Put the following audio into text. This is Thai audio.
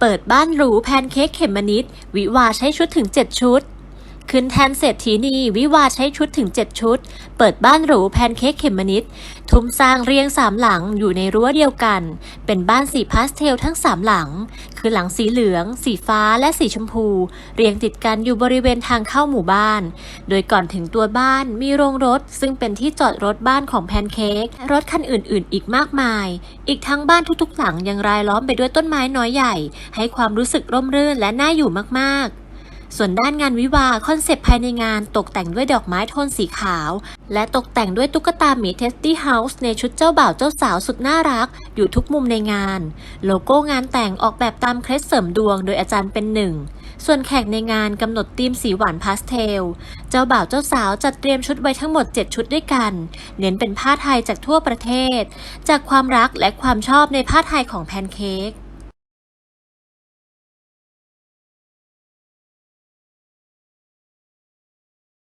เปิดบ้านหรูแพนเค้กเขมมะนิด วิวาใช้ชุดถึง 7 ชุด ขึ้นแทนเศรษฐีนีวิวาใช้ชุดถึง 7 ชุด เปิดบ้านหรูแพนเค้กเขมมนิด ทุ่มสร้างเรียงสามหลังอยู่ในรั้วเดียวกัน เป็นบ้านสีพาสเทลทั้งสามหลัง คือหลังสีเหลือง สีฟ้าและสีชมพู เรียงติดกันอยู่บริเวณทางเข้าหมู่บ้าน โดยก่อนถึงตัวบ้านมีโรงรถ ซึ่งเป็นที่จอดรถบ้านของแพนเค้กรถคันอื่น ๆ อีกมากมาย อีกทั้งบ้านทุกๆ หลังยังรายล้อมไปด้วยต้นไม้น้อยใหญ่ ให้ความรู้สึกร่มรื่นและน่าอยู่มากๆ ส่วนด้านงานวิวาคอนเซปต์ภายในงานตกแต่งด้วยดอกไม้โทนสีขาว และตกแต่งด้วยตุ๊กตาหมีเทสตี้เฮาส์ในชุดเจ้าบ่าวเจ้าสาวสุดน่ารัก อยู่ทุกมุมในงาน โลโก้งานแต่งออกแบบตามเคล็ดเสริมดวงโดยอาจารย์เป็นหนึ่งส่วนแขกในงานกำหนดธีมสีหวานพาสเทล เจ้าบ่าวเจ้าสาวจัดเตรียมชุดไว้ทั้งหมด 7 ชุดด้วยกัน เน้นเป็นผ้าไทยจากทั่วประเทศ จากความรักและความชอบในผ้าไทยของแพนเค้ก